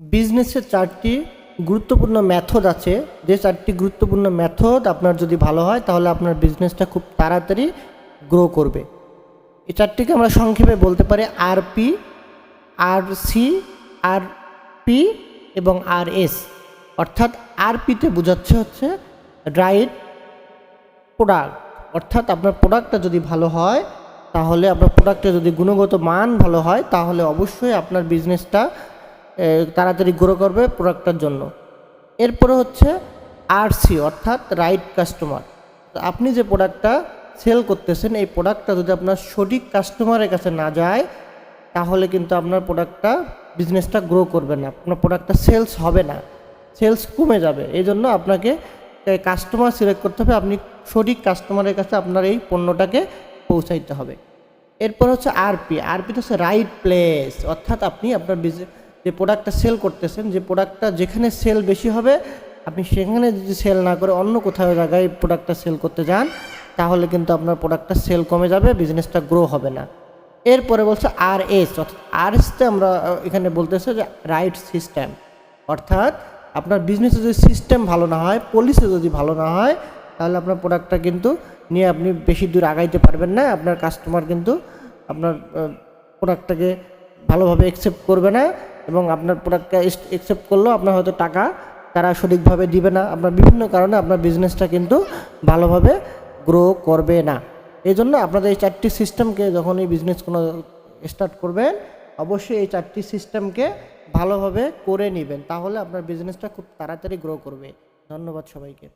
বিজনেসের চারটি গুরুত্বপূর্ণ মেথড আছে। যে চারটি গুরুত্বপূর্ণ মেথড আপনার যদি ভালো হয়, তাহলে আপনার বিজনেসটা খুব তাড়াতাড়ি গ্রো করবে। এই চারটিকে আমরা সংক্ষেপে বলতে পারি RP R C R P এবং আর এস অর্থাৎ আরপিতে বোঝাচ্ছে হচ্ছে রাইট প্রোডাক্ট অর্থাৎ আপনার প্রোডাক্টটা যদি ভালো হয়, তাহলে আপনার প্রোডাক্টের যদি গুণগত মান ভালো হয়, তাহলে অবশ্যই আপনার বিজনেসটা তাড়াতাড়ি গ্রো করবে প্রোডাক্টটার জন্য। এরপরে হচ্ছে আরসি অর্থাৎ রাইট কাস্টমার আপনি যে প্রোডাক্টটা সেল করতেছেন, এই প্রোডাক্টটা যদি আপনার সঠিক কাস্টমারের কাছে না যায়, তাহলে কিন্তু আপনার প্রোডাক্টটা বিজনেসটা গ্রো করবে না। আপনার প্রোডাক্টটা সেলস হবে না। সেলস কমে যাবে। এই জন্য আপনাকে কাস্টমার সিলেক্ট করতে হবে। আপনি সঠিক কাস্টমারের কাছে আপনার এই পণ্যটাকে পৌঁছাইতে হবে। এরপর হচ্ছে আরপি আরপি তো হচ্ছে রাইট প্লেস অর্থাৎ আপনি আপনার বিজনেস যে প্রোডাক্টটা সেল করতেছেন, যে প্রোডাক্টটা যেখানে সেল বেশি হবে, আপনি সেখানে যদি সেল না করে অন্য কোথাও জায়গায় প্রোডাক্টটা সেল করতে যান, তাহলে কিন্তু আপনার প্রোডাক্টটা সেল কমে যাবে বিজনেসটা গ্রো হবে না। এরপরে বলছে আর এস অর্থাৎ আর এসতে আমরা এখানে বলতেছে যে রাইট সিস্টেম অর্থাৎ আপনার বিজনেসে যদি সিস্টেম ভালো না হয় পলিসি যদি ভালো না হয়, তাহলে আপনার প্রোডাক্টটা কিন্তু নিয়ে আপনি বেশি দূর আগাইতে পারবেন না, আপনার কাস্টমার কিন্তু আপনার প্রোডাক্টটাকে ভালোভাবে অ্যাকসেপ্ট করবে না। এবং আপনার প্রোডাক্টটা অ্যাকসেপ্ট করলেও আপনার হয়তো টাকা তারা সঠিকভাবে দিবে না। আপনার বিভিন্ন কারণে আপনার বিজনেসটা কিন্তু ভালোভাবে গ্রো করবে না। এই জন্য আপনাদের এই চারটি সিস্টেমকে যখন এই বিজনেস কোনো স্টার্ট করবেন, অবশ্যই এই চারটি সিস্টেমকে ভালোভাবে করে নেবেন। তাহলে আপনার বিজনেসটা খুব তাড়াতাড়ি গ্রো করবে। ধন্যবাদ সবাইকে।